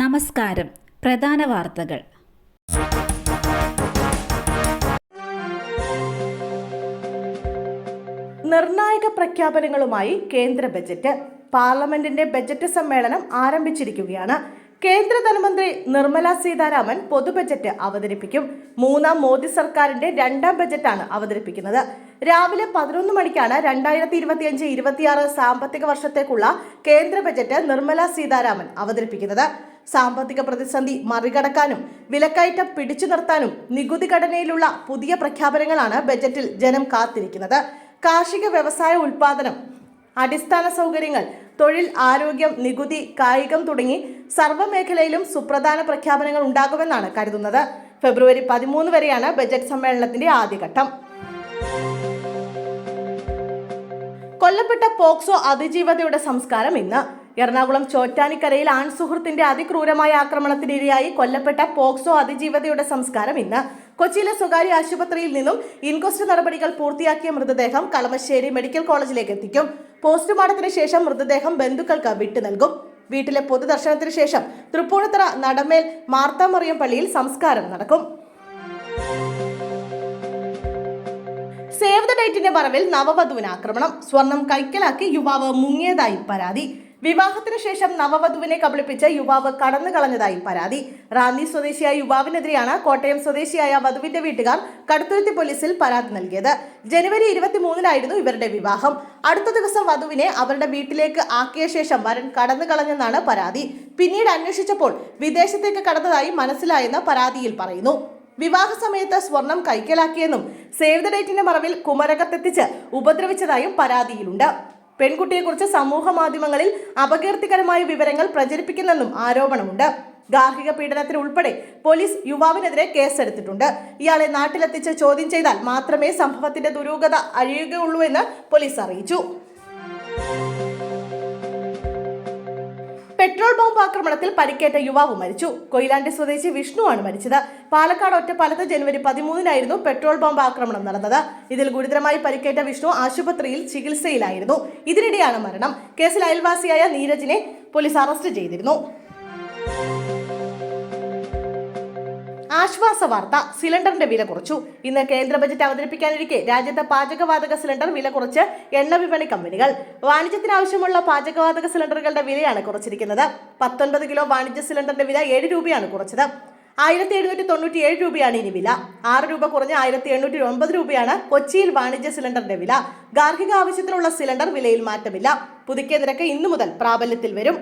നമസ്കാരം. പ്രധാന വാർത്തകൾ. നിർണായക പ്രഖ്യാപനങ്ങളുമായി കേന്ദ്ര ബജറ്റ്. പാർലമെന്റിന്റെ ബജറ്റ് സമ്മേളനം ആരംഭിച്ചിരിക്കുകയാണ്. കേന്ദ്ര ധനമന്ത്രി നിർമ്മല സീതാരാമൻ പൊതുബജറ്റ് അവതരിപ്പിക്കും. മൂന്നാം മോദി സർക്കാരിന്റെ രണ്ടാം ബജറ്റാണ് അവതരിപ്പിക്കുന്നത്. രാവിലെ പതിനൊന്ന് മണിക്കാണ് രണ്ടായിരത്തി ഇരുപത്തിയഞ്ച് ഇരുപത്തിയാറ് സാമ്പത്തിക വർഷത്തേക്കുള്ള കേന്ദ്ര ബജറ്റ് നിർമ്മല സീതാരാമൻ അവതരിപ്പിക്കുന്നത്. സാമ്പത്തിക പ്രതിസന്ധി മറികടക്കാനും വിലക്കയറ്റം പിടിച്ചു നിർത്താനും നികുതി ഘടനയിലുള്ള പുതിയ പ്രഖ്യാപനങ്ങളാണ് ബജറ്റിൽ ജനം കാത്തിരിക്കുന്നത്. കാർഷിക വ്യവസായ ഉൽപാദനം അടിസ്ഥാന സൗകര്യങ്ങൾ തൊഴിൽ ആരോഗ്യം നികുതി കായികം തുടങ്ങി സർവമേഖലയിലും സുപ്രധാന പ്രഖ്യാപനങ്ങൾ ഉണ്ടാകുമെന്നാണ് കരുതുന്നത്. ഫെബ്രുവരി പതിമൂന്ന് വരെയാണ് ബജറ്റ് സമ്മേളനത്തിന്റെ ആദ്യഘട്ടം. കൊല്ലപ്പെട്ട പോക്സോ അതിജീവതയുടെ സംസ്കാരം ഇന്ന്. എറണാകുളം ചോറ്റാനിക്കരയിൽ ആൺസുഹൃത്തിന്റെ അതിക്രൂരമായ ആക്രമണത്തിനിരയായി കൊല്ലപ്പെട്ട പോക്സോ അതിജീവതയുടെ സംസ്കാരം ഇന്ന് കൊച്ചിയിലെ സ്വകാര്യ ആശുപത്രിയിൽ നിന്നും ഇൻക്വസ്റ്റ് നടപടികൾ പൂർത്തിയാക്കിയ മൃതദേഹം കളമശ്ശേരി മെഡിക്കൽ കോളേജിലേക്ക് എത്തിക്കും. പോസ്റ്റ്മോർട്ടത്തിന് ശേഷം മൃതദേഹം ബന്ധുക്കൾക്ക് വിട്ടു നൽകും. വീട്ടിലെ പൊതുദർശനത്തിന് ശേഷം തൃപ്പൂണിത്തറ നടമേൽ മാർത്താമറിയം പള്ളിയിൽ സംസ്കാരം നടക്കും. സേവ് ദ ഡേറ്റിന്റെ മറവിൽ നവവധുവിന് ആക്രമണം സ്വർണം കൈക്കലാക്കി യുവാവ് മുങ്ങിയതായി പരാതി. വിവാഹത്തിന് ശേഷം നവവധുവിനെ കബളിപ്പിച്ച് യുവാവ് കടന്നു കളഞ്ഞതായി പരാതി. റാന്നി സ്വദേശിയായ യുവാവിനെതിരെയാണ് കോട്ടയം സ്വദേശിയായ വധുവിന്റെ വീട്ടുകാർ കടുത്തുരുത്തി പോലീസിൽ പരാതി നൽകിയത്. ജനുവരി ഇരുപത്തിമൂന്നിനായിരുന്നു ഇവരുടെ വിവാഹം. അടുത്ത ദിവസം വധുവിനെ അവരുടെ വീട്ടിലേക്ക് ആക്കിയ ശേഷം വരൻ കടന്നു കളഞ്ഞെന്നാണ് പരാതി. പിന്നീട് അന്വേഷിച്ചപ്പോൾ വിദേശത്തേക്ക് കടന്നതായി മനസ്സിലായെന്ന് പരാതിയിൽ പറയുന്നു. വിവാഹ സമയത്ത് സ്വർണം കൈക്കലാക്കിയെന്നും സേവ് ദ ഡേറ്റിന്റെ മറവിൽ കുമരകത്തെത്തിച്ച് ഉപദ്രവിച്ചതായും പരാതിയിലുണ്ട്. പെൺകുട്ടിയെക്കുറിച്ച് സമൂഹ മാധ്യമങ്ങളിൽ അപകീർത്തികരമായ വിവരങ്ങൾ പ്രചരിപ്പിക്കുന്നെന്നും ആരോപണമുണ്ട്. ഗാർഹിക പീഡനത്തിന് ഉൾപ്പെടെ പോലീസ് യുവാവിനെതിരെ കേസെടുത്തിട്ടുണ്ട്. ഇയാളെ നാട്ടിലെത്തിച്ച് ചോദ്യം ചെയ്താൽ മാത്രമേ സംഭവത്തിന്റെ ദുരൂഹത അഴിയുകയുള്ളൂ എന്ന് പോലീസ് അറിയിച്ചു. ബോംബ് ആക്രമണത്തിൽ പരിക്കേറ്റ യുവാവ് മരിച്ചു. കൊയിലാണ്ടി സ്വദേശി വിഷ്ണുവാണ് മരിച്ചത്. പാലക്കാട് ഒറ്റപ്പാലത്ത് ജനുവരി പതിമൂന്നിനായിരുന്നു പെട്രോൾ ബോംബ് ആക്രമണം നടന്നത്. ഇതിൽ ഗുരുതരമായി പരിക്കേറ്റ വിഷ്ണു ആശുപത്രിയിൽ ചികിത്സയിലായിരുന്നു. ഇതിനിടെയാണ് മരണം. കേസിൽ അയൽവാസിയായ നീരജിനെ പോലീസ് അറസ്റ്റ് ചെയ്തിരുന്നു. ആശ്വാസ വാർത്ത സിലിണ്ടറിന്റെ വില കുറച്ചു. ഇന്ന് കേന്ദ്ര ബജറ്റ് അവതരിപ്പിക്കാനിരിക്കെ രാജ്യത്തെ പാചകവാതക സിലിണ്ടർ വില കുറച്ച് എണ്ണ വിപണി കമ്പനികൾ. വാണിജ്യത്തിനാവശ്യമുള്ള പാചകവാതക സിലിണ്ടറുകളുടെ വിലയാണ് കുറച്ചിരിക്കുന്നത്. പത്തൊൻപത് കിലോ വാണിജ്യ സിലിണ്ടറിന്റെ വില ഏഴ് രൂപയാണ് കുറച്ചത്. ആയിരത്തി എഴുന്നൂറ്റി തൊണ്ണൂറ്റി ഏഴ് രൂപയാണ് ഇനി വില. ആറ് രൂപ കുറഞ്ഞ് ആയിരത്തി എണ്ണൂറ്റി ഒൻപത് രൂപയാണ് കൊച്ചിയിൽ വാണിജ്യ സിലിണ്ടറിന്റെ വില. ഗാർഹിക ആവശ്യത്തിനുള്ള സിലിണ്ടർ വിലയിൽ മാറ്റമില്ല. പുതുക്കിയ നിരക്ക് ഇന്നു മുതൽ പ്രാബല്യത്തിൽ വരും.